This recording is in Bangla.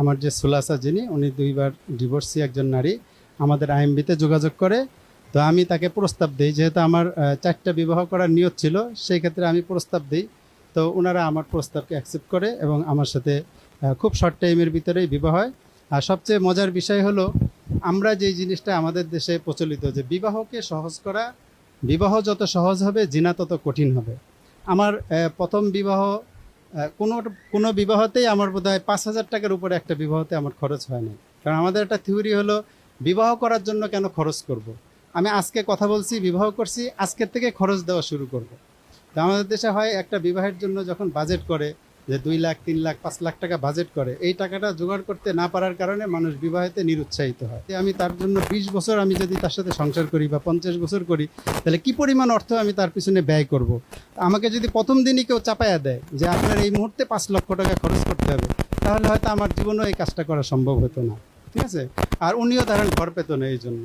আমার যে সুলাসা যিনি, উনি দুইবার ডিভোর্সি একজন নারী, আমাদের আইএমবিতে যোগাযোগ করে। তো আমি তাকে প্রস্তাব দিই, যেহেতু আমার চারটা বিবাহ করার নিয়ত ছিল, সেই ক্ষেত্রে আমি প্রস্তাব দিই। তো ওনারা আমার প্রস্তাবকে অ্যাকসেপ্ট করে এবং আমার সাথে খুব শর্ট টাইমের ভিতরেই বিবাহ হয়। আর সবচেয়ে মজার বিষয় হলো, আমরা যে জিনিসটা আমাদের দেশে প্রচলিত, যে বিবাহকে সহজ করা, বিবাহ যত সহজ হবে, জিনা তত কঠিন হবে। আমার প্রথম বিবাহ কোনো কোনো বিবাহতেই আমার বোধ হয় পাঁচ হাজার টাকার উপরে একটা বিবাহতে আমার খরচ হয় না কারণ আমাদের একটা থিওরি হলো, বিবাহ করার জন্য কেন খরচ করব। আমি আজকে কথা বলছি, বিবাহ করছি, আজকের থেকে খরচ দেওয়া শুরু করব। তো আমাদের দেশে হয় একটা বিবাহের জন্য যখন বাজেট করে, যে দুই লাখ, তিন লাখ, পাঁচ লাখ টাকা বাজেট করে, এই টাকাটা জোগাড় করতে না পারার কারণে মানুষ বিবাহেতে নিরুৎসাহিত হয় আমি তার জন্য বিশ বছর আমি যদি তার সাথে সংসার করি বা পঞ্চাশ বছর করি, তাহলে কি পরিমাণ অর্থ আমি তার পিছনে ব্যয় করব। আমাকে যদি প্রথম দিনই কেউ চাপাইয়া দেয় যে আপনার এই মুহূর্তে পাঁচ লক্ষ টাকা খরচ করতে হবে, তাহলে হয়তো আমার জীবনেও এই কাজটা করা সম্ভব হতো না। ঠিক আছে? আর উনিও ধরেন ঘর পেত না এই জন্য।